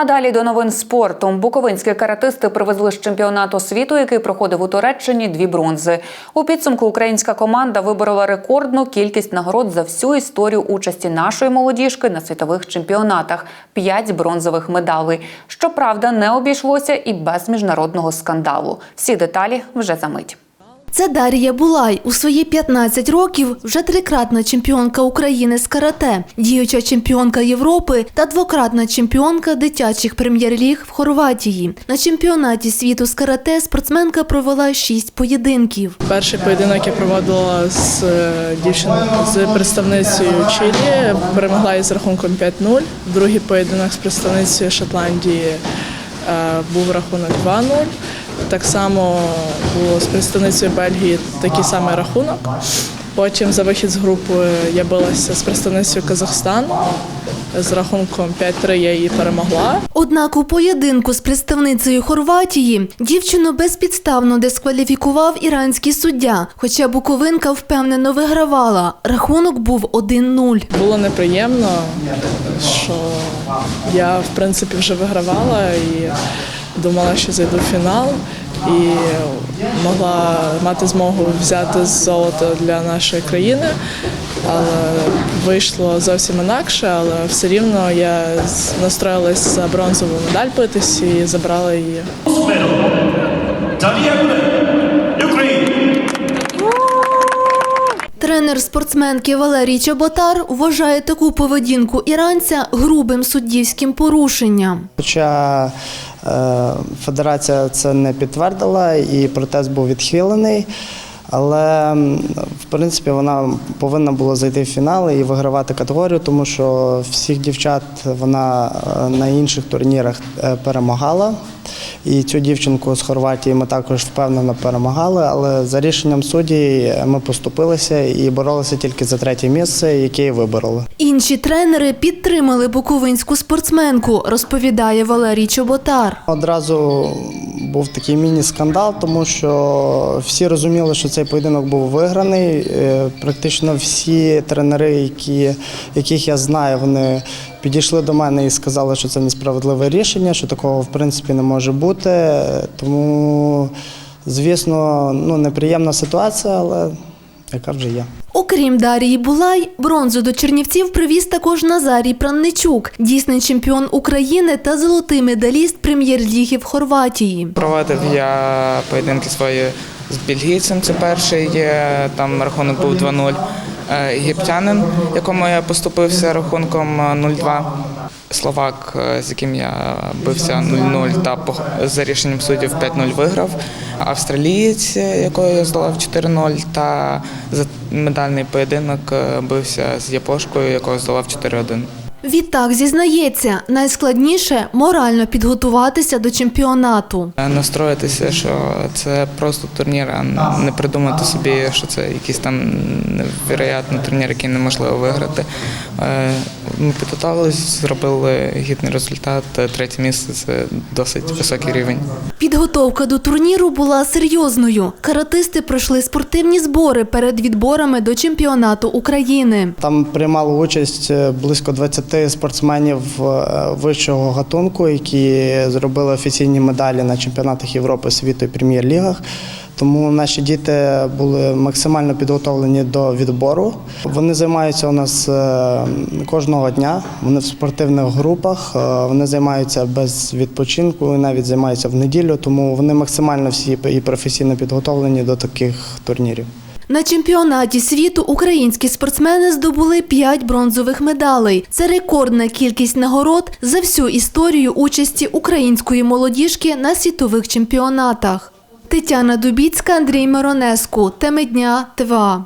А далі до новин спорту. Буковинські каратисти привезли з чемпіонату світу, який проходив у Туреччині, дві бронзи. У підсумку українська команда виборола рекордну кількість нагород за всю історію участі нашої молодіжки на світових чемпіонатах п'ять бронзових медалей. Щоправда, не обійшлося і без міжнародного скандалу. Всі деталі вже за мить. Це Дар'я Булай. У свої 15 років вже трикратна чемпіонка України з карате, діюча чемпіонка Європи та двократна чемпіонка дитячих прем'єр-ліг в Хорватії. На чемпіонаті світу з карате спортсменка провела 6 поєдинків. Перший поєдинок я проводила з е, дівчиною з представницею Чилі, перемогла із рахунком 5-0. Другий поєдинок з представницею Шотландії е, був рахунок 2-0. Так само було з представницею Бельгії такий самий рахунок. Потім за вихід з групи я билася з представницею Казахстану. З рахунком 5-3 я її перемогла. Однак у поєдинку з представницею Хорватії дівчину безпідставно дискваліфікував іранський суддя, хоча Буковинка впевнено вигравала. Рахунок був 1-0. Було неприємно, що я в принципі вже вигравала і думала, що зайду в фінал і могла мати змогу взяти золото для нашої країни. Але вийшло зовсім інакше, але все рівно я настроїлась за бронзову медаль битись і забрала її. Тренер спортсменки Валерій Чоботар вважає таку поведінку іранця грубим суддівським порушенням. Хоча федерація це не підтвердила і протест був відхилений. Але в принципі вона повинна була зайти в фінал і вигравати категорію, тому що всіх дівчат вона е, на інших турнірах е, перемагала. І цю дівчинку з Хорватії ми також впевнено перемагали. Але за рішенням судді ми поступилися і боролися тільки за третє місце, яке і вибороли. Інші тренери підтримали буковинську спортсменку, розповідає Валерій Чоботар. Одразу був такий міні-скандал, тому що всі розуміли, що цей поєдинок був виграний. Е, Практично всі тренери, які, яких я знаю, вони підійшли до мене і сказали, що це несправедливе рішення, що такого в принципі не може бути. Тому, звісно, ну, неприємна ситуація, але яка вже є. Окрім Дарії Булай, бронзу до Чернівців привіз також Назарій Пранничук, дійсний чемпіон України та золотий медаліст прем'єр-ліги в Хорватії. Проводив я поєдинки свої з бельгійцем. Це перший там рахунок був 2-0. Е, Єгиптянин, якому я поступився рахунком е, 0-2. Словак, е, з яким я бився 0-0 та за рішенням суддів 5-0 виграв. Австралієць, е, якого я здолав 4-0, та за медальний поєдинок е, бився з Япошкою, якого здолав 4-1. Відтак зізнається, найскладніше морально підготуватися до чемпіонату. Настроїтися, що це просто турнір, а не придумати собі, що це якийсь там невероятний турнір, який неможливо виграти. Е, Ми підготувалися, зробили гідний результат. Третє місце це досить високий рівень. Підготовка до турніру була серйозною. Каратисти пройшли спортивні збори перед відборами до чемпіонату України. Там приймало участь е, близько 20 спортсменів е, вищого гатунку, які зробили офіційні медалі на чемпіонатах Європи, світу і прем'єр-лігах. Тому наші діти були максимально підготовлені до відбору. Вони займаються у нас е, кожного дня. Вони в спортивних групах, е, вони займаються без відпочинку, і навіть займаються в неділю. Тому вони максимально всі і професійно підготовлені до таких турнірів. На чемпіонаті світу українські спортсмени здобули 5 бронзових медалей. Це рекордна кількість нагород за всю історію участі української молодіжки на світових чемпіонатах. Тетяна Дубіцька, Андрій Миронеску. Теми дня ТВА.